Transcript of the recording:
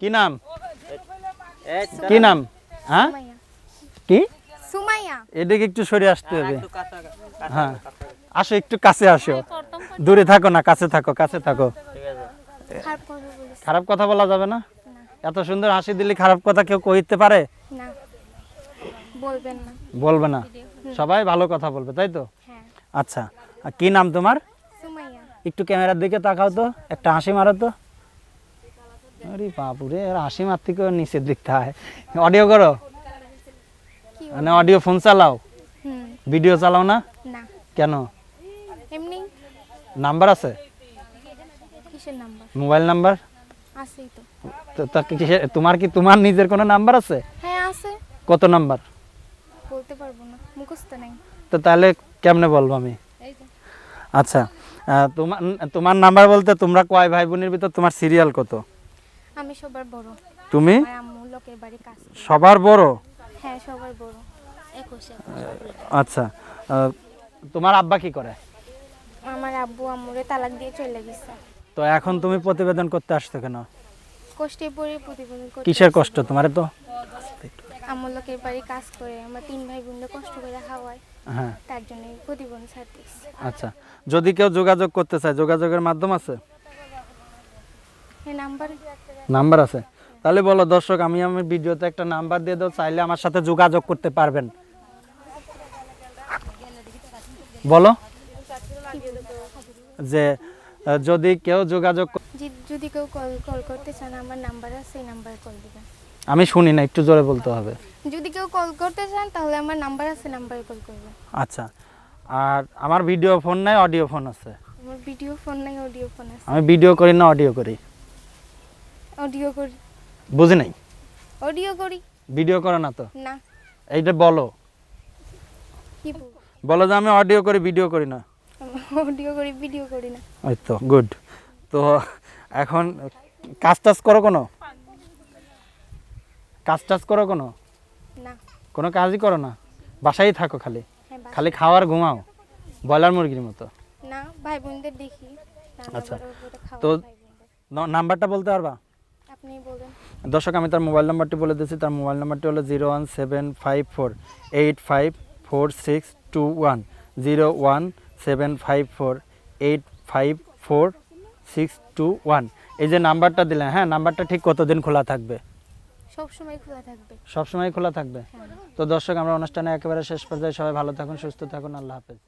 কি নাম? কি নাম? হ্যাঁ? কি? সুমাইয়া। এদিকে একটু সরে আসতে হবে। হ্যাঁ। আসো একটু কাছে আসো। দূরে থাকো না কাছে থাকো কাছে থাকো। খারাপ কথা বলিস। খারাপ কথা বলা যাবে না? এত সুন্দর হাসি দিলে খারাপ কথা কেউ কইতে পারে? না। বলবেন না। বলবে না। সবাই ভালো কথা বলবে তাই তো? হ্যাঁ। আচ্ছা। আর কি নাম তোমার? একটু ক্যামেরার দিকে তাকাও তো একটা হাসি মারো তো। আরে বাপুরে আর কেউ নিচের দিক থাকে অডিও করো। মানে অডিও ফোন চালাও। ভিডিও চালাও না? না। কেন? এমনি। নাম্বার আছে? কিসের নাম্বার মোবাইল নাম্বার আছেই তো। তো তোমার কি তোমার নিজের কোনো নাম্বার আছে? হ্যাঁ আছে। কত নাম্বার বলতে পারব না। মুখস্থ নাই। তো তাহলে কেমনে বলব আমি? আচ্ছা তোমার তোমার নাম্বার বলতে তোমরা কয় ভাই বোনের ভিতর তোমার সিরিয়াল কত? আমি সবার বড়। তুমি? আমার আম্মু লোকের বাড়ি কাজ সবার বড়? হ্যাঁ সবার বড়। আচ্ছা তোমার আব্বা কি করে? আমার আব্বু আম্মুরে তালাক দিয়ে চলে গেছে। তো এখন তুমি প্রতিবেদন করতে আসছো কেন? কষ্টে পড়ে প্রতিবেদন করতে কিসের কষ্ট? তোমার তো? আম্মু লোকের বাড়ি কাজ করে আমরা তিন ভাই বোনরা কষ্ট করে খাওয়াই। হ্যাঁ। তার জন্য প্রতিবন্ধ ছাড়তে আচ্ছা যদি কেউ যোগাযোগ করতে চায় যোগাযোগের মাধ্যম আছে? নাম্বার আছে। তাহলে বলো দর্শক আমি আমার ভিডিওতে একটা নাম্বার দিয়ে দাও চাইলে আমার সাথে যোগাযোগ করতে পারবেন। বলো। যে যদি কেউ যোগাযোগ যদি কেউ কল কল করতে চান আমার নাম্বার আছে সেই নাম্বারে কল দিবেন। আমি শুনি না একটু জোরে বলতে হবে। যদি কেউ কল করতে চান তাহলে আমার নাম্বার আছে নাম্বারে কল করবেন। আচ্ছা। আর আমার ভিডিও ফোন নাই অডিও ফোন আছে? আমার ভিডিও ফোন নাই অডিও ফোন আছে। আমি ভিডিও করি না অডিও করি। অডিও করি। বুঝি নাই? অডিও করি। ভিডিও করো না তো। না। এইটা বলো। কি বলো যে আমি অডিও করি ভিডিও করি না। অডিও করি ভিডিও করি না। ওই তো গুড তো এখন কাজ টাজ করো কোনো? কাজ টাজ করো কোনো? না। কোনো কাজই করো না? বাসায় থাকো খালি। হ্যাঁ খালি খাওয়ার ঘুমাও। ব্রয়লার মুরগির মতো। না ভাই বোনদের দেখি আচ্ছা। তো- নাম্বারটা বলতে পারবা? আপনি বলেন। দর্শক আমি তার মোবাইল নাম্বারটি বলে দিচ্ছি তার মোবাইল নাম্বারটি হলো zero one seven five four eight five four six two one. Zero one seven five four eight five four six two one. এই যে নাম্বারটা দিলেন হ্যাঁ নাম্বারটা ঠিক কতদিন খোলা থাকবে? সবসময় খোলা থাকবে। সবসময় খোলা থাকবে? হ্যাঁ। তো দর্শক আমরা অনুষ্ঠানে একেবারে শেষ পর্যায়ে সবাই ভালো থাকুন সুস্থ থাকুন আল্লাহ হাফেজ।